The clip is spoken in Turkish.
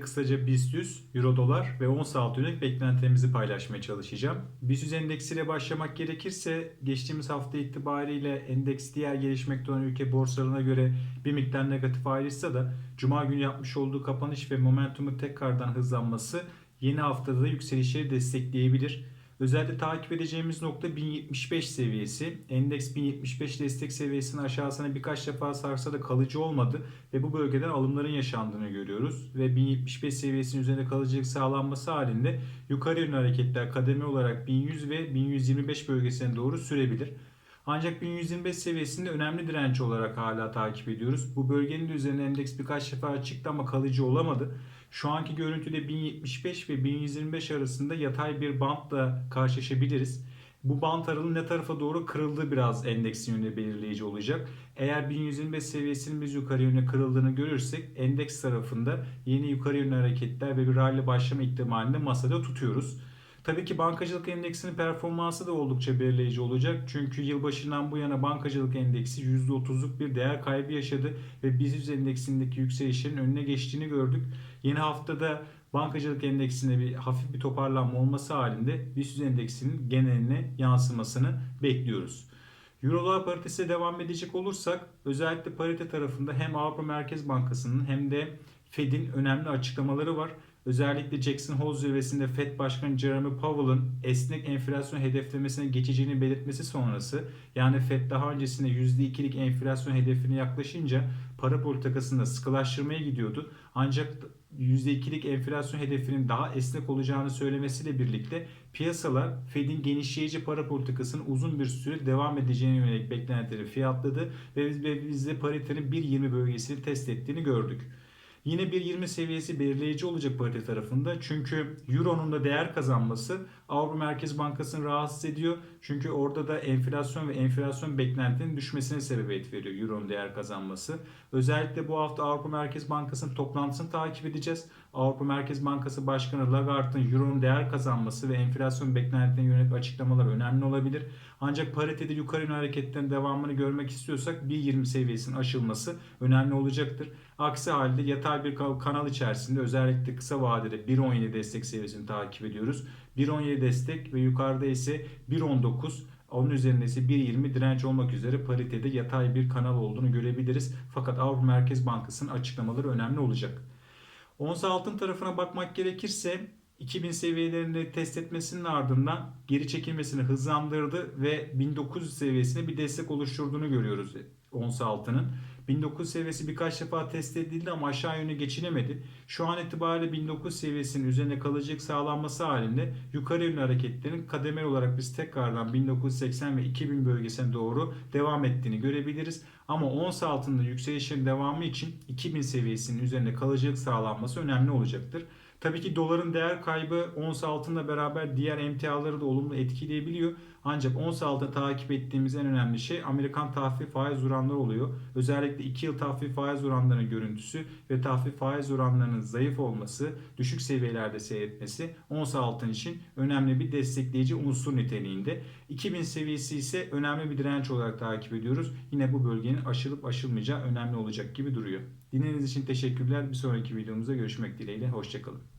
kısaca BIST 100, Euro dolar ve ons altı yönelik beklentilerimizi paylaşmaya çalışacağım. BIST 100 endeksiyle başlamak gerekirse geçtiğimiz hafta itibariyle endeks diğer gelişmekte olan ülke borsalarına göre bir miktar negatif ayrışsa da Cuma günü yapmış olduğu kapanış ve momentumu tekrardan hızlanması yeni haftada da yükselişleri destekleyebilir. Özellikle takip edeceğimiz nokta 1075 seviyesi. Endeks 1075 destek seviyesinin aşağısına birkaç defa sarsa da kalıcı olmadı ve bu bölgeden alımların yaşandığını görüyoruz. Ve 1075 seviyesinin üzerinde kalıcılık sağlanması halinde yukarı yönlü hareketler kademe olarak 1100 ve 1125 bölgesine doğru sürebilir. Ancak 1125 seviyesinde önemli direnç olarak hala takip ediyoruz. Bu bölgenin de üzerine endeks birkaç defa çıktı ama kalıcı olamadı. Şu anki görüntüde 1075 ve 1125 arasında yatay bir bantla karşılaşabiliriz. Bu bant aralığı ne tarafa doğru kırıldığı biraz endeksin yönünde belirleyici olacak. Eğer 1125 seviyesinin biz yukarı yöne kırıldığını görürsek endeks tarafında yeni yukarı yönlü hareketler ve bir rally başlama ihtimalini masada tutuyoruz. Tabii ki bankacılık endeksinin performansı da oldukça belirleyici olacak. Çünkü yılbaşından bu yana bankacılık endeksi %30'luk bir değer kaybı yaşadı ve BIST endeksindeki yükselişlerin önüne geçtiğini gördük. Yeni haftada bankacılık endeksinde bir hafif bir toparlanma olması halinde BIST endeksinin geneline yansımasını bekliyoruz. Eurolar paritesine devam edecek olursak özellikle parite tarafında hem Avrupa Merkez Bankası'nın hem de Fed'in önemli açıklamaları var. Özellikle Jackson Hole zirvesinde Fed Başkanı Jeremy Powell'ın esnek enflasyon hedeflemesine geçeceğini belirtmesi sonrası yani Fed daha öncesinde %2'lik enflasyon hedefine yaklaşınca para politikasında sıkılaştırmaya gidiyordu. Ancak %2'lik enflasyon hedefinin daha esnek olacağını söylemesiyle birlikte piyasalar Fed'in genişleyici para politikasının uzun bir süre devam edeceğine yönelik beklentileri fiyatladı ve biz, de paritenin 1.20 bölgesini test ettiğini gördük. Yine 1.20 seviyesi belirleyici olacak parite tarafında. Çünkü Euro'nun da değer kazanması Avrupa Merkez Bankası'nı rahatsız ediyor. Çünkü orada da enflasyon ve enflasyon beklentinin düşmesine sebebiyet veriyor Euro'nun değer kazanması. Özellikle bu hafta Avrupa Merkez Bankası'nın toplantısını takip edeceğiz. Avrupa Merkez Bankası Başkanı Lagarde'ın Euro'nun değer kazanması ve enflasyon beklentilerine yönelik açıklamalar önemli olabilir. Ancak paritede yukarı yönlü hareketlerin devamını görmek istiyorsak 1.20 seviyesinin aşılması önemli olacaktır. Aksi halde yatay bir kanal içerisinde özellikle kısa vadede 1.17 destek seviyesini takip ediyoruz. 1.17 destek ve yukarıda ise 1.19 onun üzerinde ise 1.20 direnç olmak üzere paritede yatay bir kanal olduğunu görebiliriz. Fakat Avrupa Merkez Bankası'nın açıklamaları önemli olacak. Ons altın tarafına bakmak gerekirse 2000 seviyelerini test etmesinin ardından geri çekilmesini hızlandırdı ve 1900 seviyesine bir destek oluşturduğunu görüyoruz ons altının. 1900 seviyesi birkaç defa test edildi ama aşağı yöne geçilemedi. Şu an itibariyle 1900 seviyesinin üzerine kalıcılık sağlanması halinde yukarı yönlü hareketlerin kademeli olarak biz tekrardan 1980 ve 2000 bölgesine doğru devam ettiğini görebiliriz. Ama ons altında yükselişin devamı için 2000 seviyesinin üzerinde kalıcılık sağlanması önemli olacaktır. Tabii ki doların değer kaybı ons altınla beraber diğer emtiaları da olumlu etkileyebiliyor. Ancak ons altında takip ettiğimiz en önemli şey Amerikan tahvil faiz oranları oluyor. Özellikle 2 yıl tahvil faiz oranlarının görüntüsü ve tahvil faiz oranlarının zayıf olması, düşük seviyelerde seyretmesi ons altın için önemli bir destekleyici unsur niteliğinde. 2000 seviyesi ise önemli bir direnç olarak takip ediyoruz. Yine bu bölgenin aşılıp aşılmayacağı önemli olacak gibi duruyor. Dinlediğiniz için teşekkürler. Bir sonraki videomuzda görüşmek dileğiyle. Hoşçakalın.